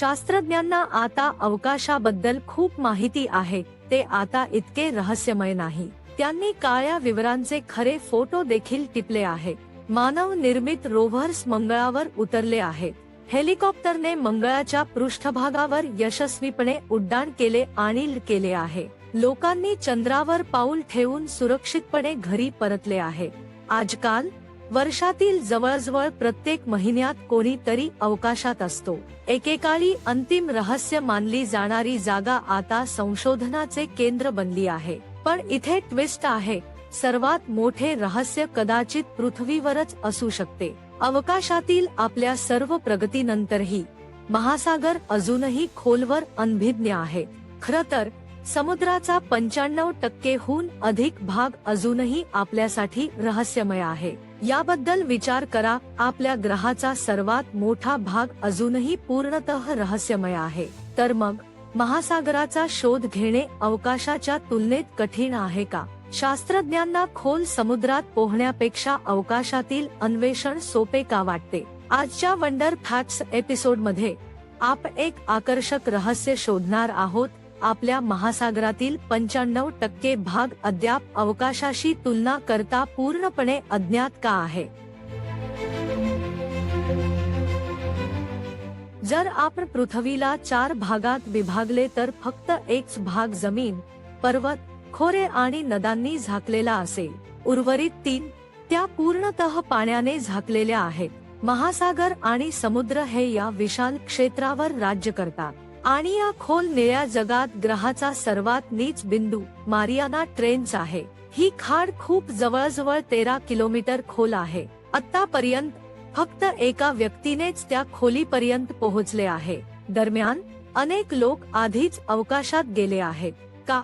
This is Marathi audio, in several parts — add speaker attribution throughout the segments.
Speaker 1: शास्त्रज्ञांना आता अवकाशाबद्दल खूप माहिती आहे. ते आता इतके रहस्यमय नाही. त्यांनी काळ्या विवरांचे खरे फोटो देखील टिपले आहे. मानव निर्मित रोव्हर्स मंगळावर उतरले आहेत हेलिकॉप्टरने मंगळाच्या पृष्ठभागावर यशस्वीपणे उड्डाण केले आणि केले आहे. लोकांनी चंद्रावर पाऊल ठेवून सुरक्षितपणे घरी परतले आहे. आजकाल वर्षातील जवळजवळ प्रत्येक महिन्यात कोणीतरी अवकाशात असतो. एकेकाळी अंतिम रहस्य मानली जाणारी जागा आता संशोधनाचे केंद्र बनली आहे. पण इथे ट्विस्ट आहे. सर्वात मोठे रहस्य कदाचित पृथ्वीवरच असू शकते. अवकाशातील आपल्या सर्व प्रगतीनंतरही महासागर अजूनही खोलवर अनभिज्ञ आहे. खर तर समुद्राचा पंच्याण्णव टक्केहून अधिक भाग अजूनही आपल्यासाठी रहस्यमय आहे. याबद्दल विचार करा आपल्या ग्रहाचा सर्वात मोठा भाग अजूनही पूर्णतः रहस्यमय आहे. तर मग महासागराचा शोध घेणे अवकाशाच्या तुलनेत कठीण आहे का? शास्त्रज्ञांना खोल समुद्रात पोहण्यापेक्षा अवकाशातील अन्वेषण सोपे का वाटते? आजच्या वंडर फॅक्ट्स एपिसोडमध्ये आप एक आकर्षक रहस्य शोधणार आहोत आपल्या महासागरातील पंच्याण्णव टक्के भाग अद्याप अवकाशाशी तुलना करता पूर्णपणे अज्ञात का आहे? जर आपण पृथ्वीला चार भागात विभागले तर फक्त एक भाग जमीन पर्वत खोरे आणि नदांनी झाकलेला असेल. उर्वरित तीन त्या पूर्णतः पाण्याने झाकलेल्या आहेत. महासागर आणि समुद्र हे या विशाल क्षेत्रावर राज्य करतात. आणि या खोल निळ्या जगात ग्रहाचा सर्वात नीच बिंदू मारियाना ट्रेन्स आहे. ही खाड खूप जवळजवळ तेरा किलोमीटर खोल आहे. आतापर्यंत फक्त एका व्यक्तीनेच त्या खोलीपर्यंत पोहोचले आहे. दरम्यान अनेक लोक आधीच अवकाशात गेले आहेत. का?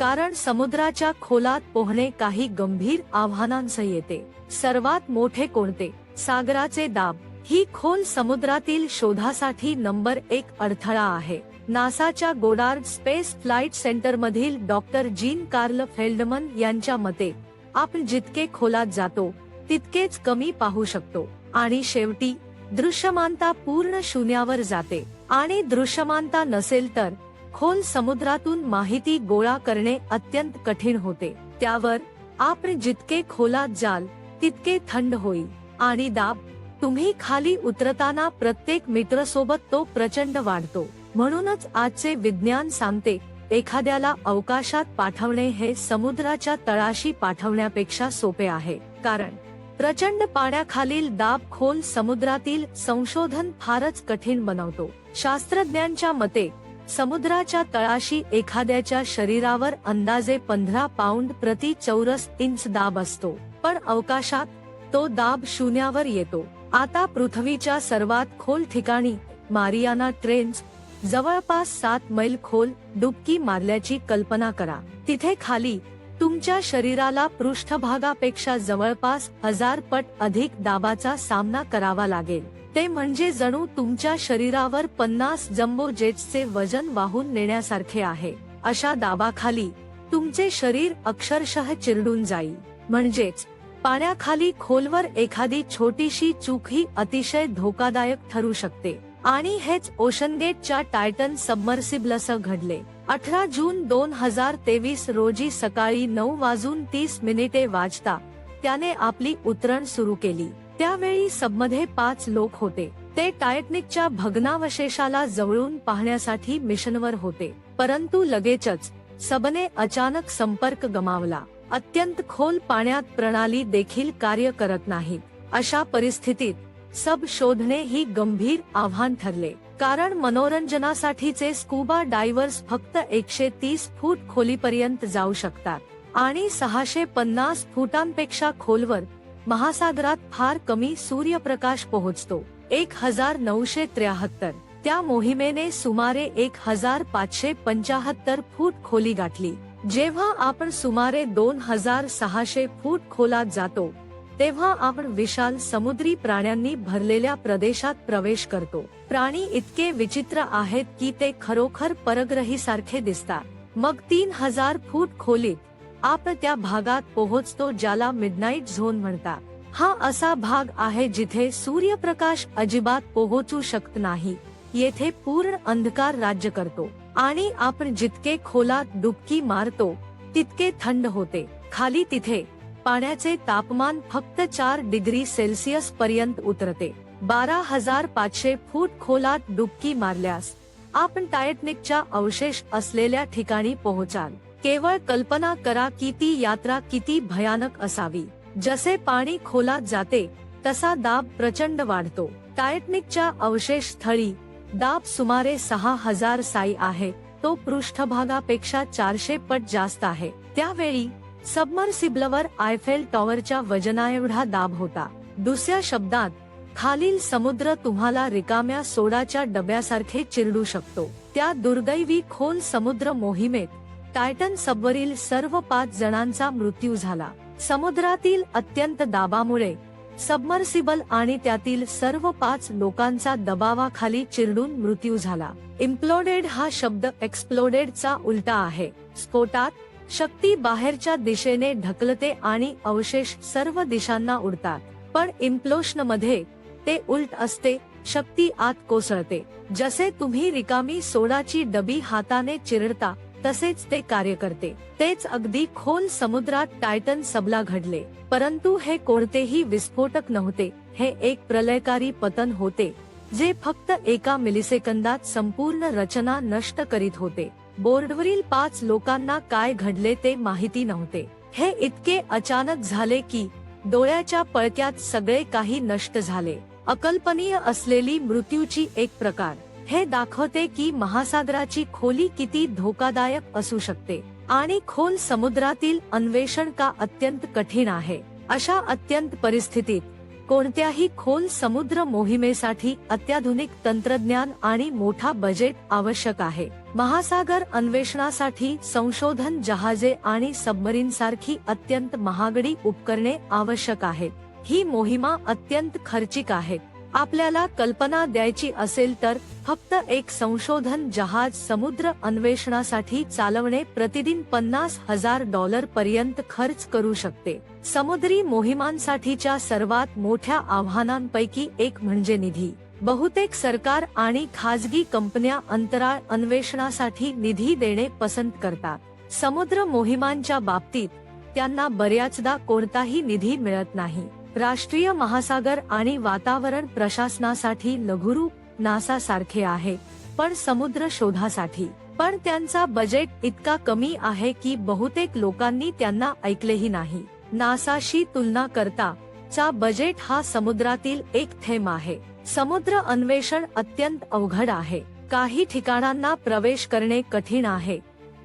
Speaker 1: कारण समुद्राच्या खोलात पोहणे काही गंभीर आव्हानांसह येते. सर्वात मोठे कोणते? सागराचे दाब. ही खोल समुद्रातील शोधासाठी नंबर एक अडथळा आहे. नासाच्या गोडार्ड स्पेस फ्लाइट सेंटर मधील डॉक्टर जीन कार्ल फेल्डमन यांच्या मते आपण जितके खोलात जातो तितकेच कमी पाहू शकतो आणि शेवटी दृश्यमानता पूर्ण शून्यावर जाते. आणि दृश्यमानता नसेल तर खोल समुद्रातून माहिती गोळा करणे अत्यंत कठीण होते. त्यावर आपण जितके खोलात जाल तितके थंड होईल. आणि दाब तुम्ही खाली उतरताना प्रत्येक मित्रसोबत सोबत तो प्रचंड वाढतो. म्हणूनच आजचे विज्ञान सांगते एखाद्याला अवकाशात पाठवणे हे समुद्राच्या तळाशी पाठवण्यापेक्षा सोपे आहे. कारण प्रचंड पाण्याखालील दाब खोल समुद्रातील संशोधन फारच कठीण बनवतो. शास्त्रज्ञांच्या मते समुद्राच्या तळाशी एखाद्याच्या शरीरावर अंदाजे पंधरा पाऊंड प्रति चौरस इंच दाब असतो. पण अवकाशात तो दाब शून्यावर येतो. आता पृथ्वीच्या सर्वात खोल ठिकाणी मारियाना ट्रेन्स जवळपास सात मैल खोल डुबकी मारल्याची कल्पना करा. तिथे खाली तुमच्या शरीराला पृष्ठभागापेक्षा जवळपास हजार पट अधिक दाबाचा सामना करावा लागेल. ते म्हणजे जणू तुमच्या शरीरावर पन्नास जम्बो जेट्सचे वजन वाहून नेण्यासारखे आहे. अशा दाबाखाली तुमचे शरीर अक्षरशः चिरडून जाईल. म्हणजेच पाण्याखाली खोलवर एखादी छोटीशी चूक ही अतिशय धोकादायक ठरू शकते. आणि हेच ओशनगेटच्या टायटन सबमर्सिबलसह घडले. अठरा जून दोन हजार तेवीस रोजी सकाळी नऊ वाजून तीस मिनिटे वाजता त्याने आपली उतरण सुरू केली. त्यावेळी सबमध्ये पाच लोक होते. ते टायटनिकच्या भग्नावशेषाला जवळून पाहण्यासाठी मिशनवर होते. परंतु लगेचच सबने अचानक संपर्क गमावला. अत्यंत खोल पाण्यात प्रणाली देखील कार्य करत नाही. अशा परिस्थितीत सब शोधणे ही गंभीर आव्हान ठरले. कारण मनोरंजनासाठीचे स्कूबा डायव्हर्स फक्त एकशे तीस फूट खोलीपर्यंत जाऊ शकतात आणि सहाशे पन्नास फुटांपेक्षा खोलवर महासागरात फार कमी सूर्यप्रकाश पोहोचतो. एक हजार नऊशे त्र्याहत्तर. त्या मोहिमेने सुमारे एक हजार पाचशे पंचाहत्तर फूट खोली गाठली. जेव्हा आपण सुमारे दोन हजार सहाशे फूट खोलात जातो तेव्हा आपण विशाल समुद्री प्राण्यांनी भरलेल्या प्रदेशात प्रवेश करतो. प्राणी इतके विचित्र आहेत की ते खरोखर परग्रही सारखे दिसतात. मग तीन हजार फूट खोलीत आपण त्या भागात पोहोचतो ज्याला मिडनाईट झोन म्हणतात. हा असा भाग आहे जिथे सूर्यप्रकाश अजिबात पोहोचू शकत नाही. येथे पूर्ण अंधकार राज्य करतो. आणि आपण जितके खोलात डुबकी मारतो तितके थंड होते. खाली तिथे पाण्याचे तापमान फक्त चार डिग्री सेल्सिअस पर्यंत उतरते. बारा हजार पाचशे फूट खोलात डुबकी मारल्यास आपण टायटनिकच्या अवशेष असलेल्या ठिकाणी पोहोचाल. केवळ कल्पना करा की ती यात्रा किती भयानक असावी. जसे पाणी खोलात जाते तसा दाब प्रचंड वाढतो. टायटनिकच्या अवशेष स्थळी दाब सुमारे सहा हजार साई आहे. तो पृष्ठभागापेक्षा चारशे पट जास्त आहे. त्यावेळी सबमर्सिबलवर आयफेल टॉवरच्या वजनाएवढा दाब होता. दुसऱ्या शब्दात खालील समुद्र तुम्हाला रिकाम्या सोडाच्या डब्यासारखे चिरडू शकतो. त्या दुर्दैवी खोल समुद्र मोहिमेत टायटन सबवरील सर्व पाच जणांचा मृत्यू झाला. समुद्रातील अत्यंत दाबामुळे सबमर्सिबल आणि त्यातील सर्व पाच लोकांचा दबावाखाली चिरडून मृत्यू झाला. इम्प्लोडेड हा शब्द एक्सप्लोडेड चा उलटा आहे. स्फोटात शक्ती बाहेरच्या दिशेने ढकलते आणि अवशेष सर्व दिशांना उडतात. पण इम्प्लोशनमध्ये ते उलट असते शक्ती आत कोसळते. जसे तुम्ही रिकामी सोडाची डबी हाताने चिरडता तसेच ते कार्य करते. तेच अगदी खोल समुद्रात टायटन सबला घडले. परंतु हे कोणतेही विस्फोटक नव्हते. हे एक प्रलयकारी पतन होते जे फक्त एका मिलिसेकंदात संपूर्ण रचना नष्ट करीत होते. बोर्डवरील पाच लोकांना काय घडले ते माहिती नव्हते. हे इतके अचानक झाले की डोळ्याच्या पळक्यात सगळे काही नष्ट झाले. अकल्पनीय असलेली मृत्यूची एक प्रकार. हे दाखवते की महासागराची खोली किती धोकादायक असू शकते आणि खोल समुद्रातील अन्वेषण का अत्यंत कठीण आहे? अशा अत्यंत परिस्थितीत कोणत्याही खोल समुद्र मोहिमेसाठी अत्याधुनिक तंत्रज्ञान आणि मोठा बजेट आवश्यक आहे. महासागर अन्वेषणासाठी संशोधन जहाजे आणि सबमरीन सारखी अत्यंत महागडी उपकरणे आवश्यक आहेत. ही मोहिमा अत्यंत खर्चिक आहे. आपल्याला कल्पना द्यायची असेल तर फक्त एक संशोधन जहाज समुद्र अन्वेषणासाठी चालवणे प्रतिदिन पन्नास हजार डॉलर पर्यंत खर्च करू शकते. समुद्री मोहिमांसाठीच्या सर्वात मोठ्या आव्हानांपैकी एक म्हणजे निधी. बहुतेक सरकार आणि खाजगी कंपन्या अंतराळ अन्वेषणासाठी निधी देणे पसंत करतात. समुद्र मोहिमांच्या बाबतीत त्यांना बऱ्याचदा कोणताही निधी मिळत नाही. राष्ट्रीय महासागर आणि वातावरण प्रशासनासाठी लघुरूप नासा सारखे आहे पण समुद्र शोधासाठी. पण त्यांचा बजेट इतका कमी आहे की बहुतेक लोकांनी त्यांना ऐकलेही नाही. नासाशी तुलना करता चा बजेट हा समुद्रातील एक थेंब आहे. समुद्र अन्वेषण अत्यंत अवघड आहे. काही ठिकाणांना प्रवेश करणे कठीण आहे.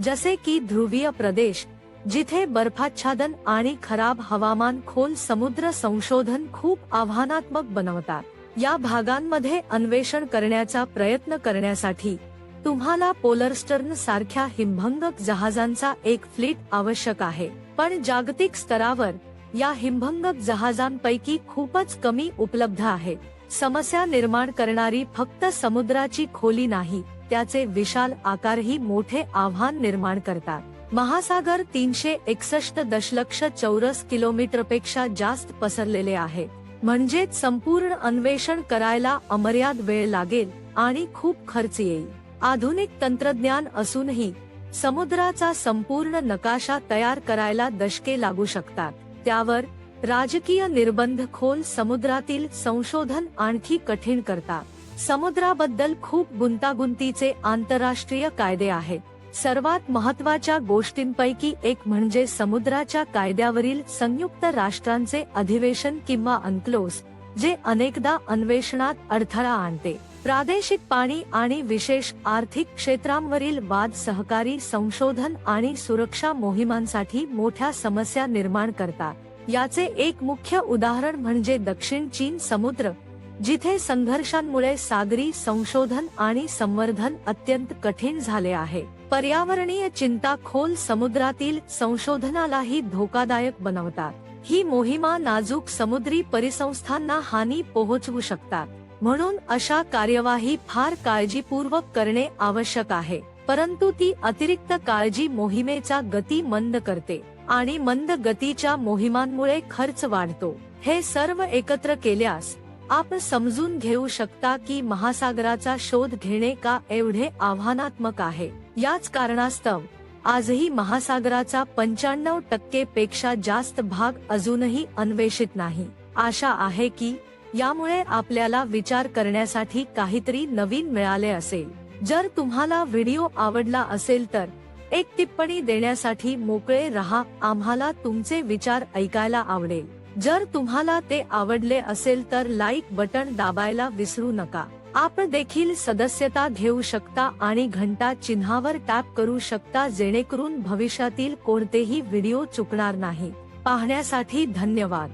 Speaker 1: जसे की ध्रुवीय प्रदेश जिथे बर्फाच्छादन आणि खराब हवामान खोल समुद्र संशोधन खूप आव्हानात्मक बनवतात. या भागांमध्ये अन्वेषण करण्याचा प्रयत्न करण्यासाठी तुम्हाला पोलरस्टर्न सारख्या हिमभंगक जहाजांचा एक फ्लीट आवश्यक आहे. पण जागतिक स्तरावर या हिमभंगक जहाजांपैकी खूपच कमी उपलब्ध आहे. समस्या निर्माण करणारी फक्त समुद्राची खोली नाही त्याचे विशाल आकारही मोठे आव्हान निर्माण करतात. महासागर तीनशे एकसष्ट दशलक्ष चौरस किलोमीटरपेक्षा जास्त पसरलेले आहे. म्हणजेच संपूर्ण अन्वेषण करायला अमर्याद वेळ लागेल आणि खूप खर्च येईल. आधुनिक तंत्रज्ञान असूनही समुद्राचा संपूर्ण नकाशा तयार करायला दशके लागू शकतात. त्यावर राजकीय निर्बंध खोल समुद्रातील संशोधन आणखी कठीण करतात. समुद्राबद्दल खूप गुंतागुंतीचे आंतरराष्ट्रीय कायदे आहेत. सर्वात महत्त्वाच्या गोष्टींपैकी एक म्हणजे समुद्राच्या कायद्यावरील संयुक्त राष्ट्रांचे अधिवेशन किंवा अनक्लोज जे अनेकदा अन्वेषणात अडथळा आणते. प्रादेशिक पाणी आणि विशेष आर्थिक क्षेत्रांवरील वाद सहकारी संशोधन आणि सुरक्षा मोहिमांसाठी मोठ्या समस्या निर्माण करतात. याचे एक मुख्य उदाहरण म्हणजे दक्षिण चीन समुद्र जिथे संघर्षांमुळे सागरी संशोधन आणि संवर्धन अत्यंत कठीण झाले आहे. पर्यावरणीय चिंता खोल समुद्रातील संशोधनालाही धोकादायक बनवतात. ही मोहिमा नाजूक समुद्री परिसंस्थांना हानी पोहोचवू शकतात. म्हणून अशा कार्यवाही फार काळजीपूर्वक करणे आवश्यक आहे. परंतु ती अतिरिक्त काळजी मोहिमेचा गती मंद करते आणि मंद गतीच्या मोहिमांमुळे खर्च वाढतो. हे सर्व एकत्र केल्यास आपण समजून घेऊ शकता की महासागराचा शोध घेणे का एवढे आव्हानात्मक आहे. याच कारणास्तव आजही महासागराचा पंच्याण्णव टक्के पेक्षा जास्त भाग अजूनही अन्वेषित नाही. आशा आहे की यामुळे आपल्याला विचार करण्यासाठी काहीतरी नवीन मिळाले असेल. जर तुम्हाला व्हिडिओ आवडला असेल तर एक टिप्पणी देण्यासाठी मोकळे रहा. आम्हाला तुमचे विचार ऐकायला आवडेल. जर तुम्हाला ते आवडले असेल तर लाईक बटन दाबायला विसरू नका. आपण देखील सदस्यता घेऊ शकता आणि घंटा चिन्हावर टॅप करू शकता जेणेकरून भविष्यातील कोणतेही व्हिडिओ चुकणार नाही. पाहण्यासाठी धन्यवाद.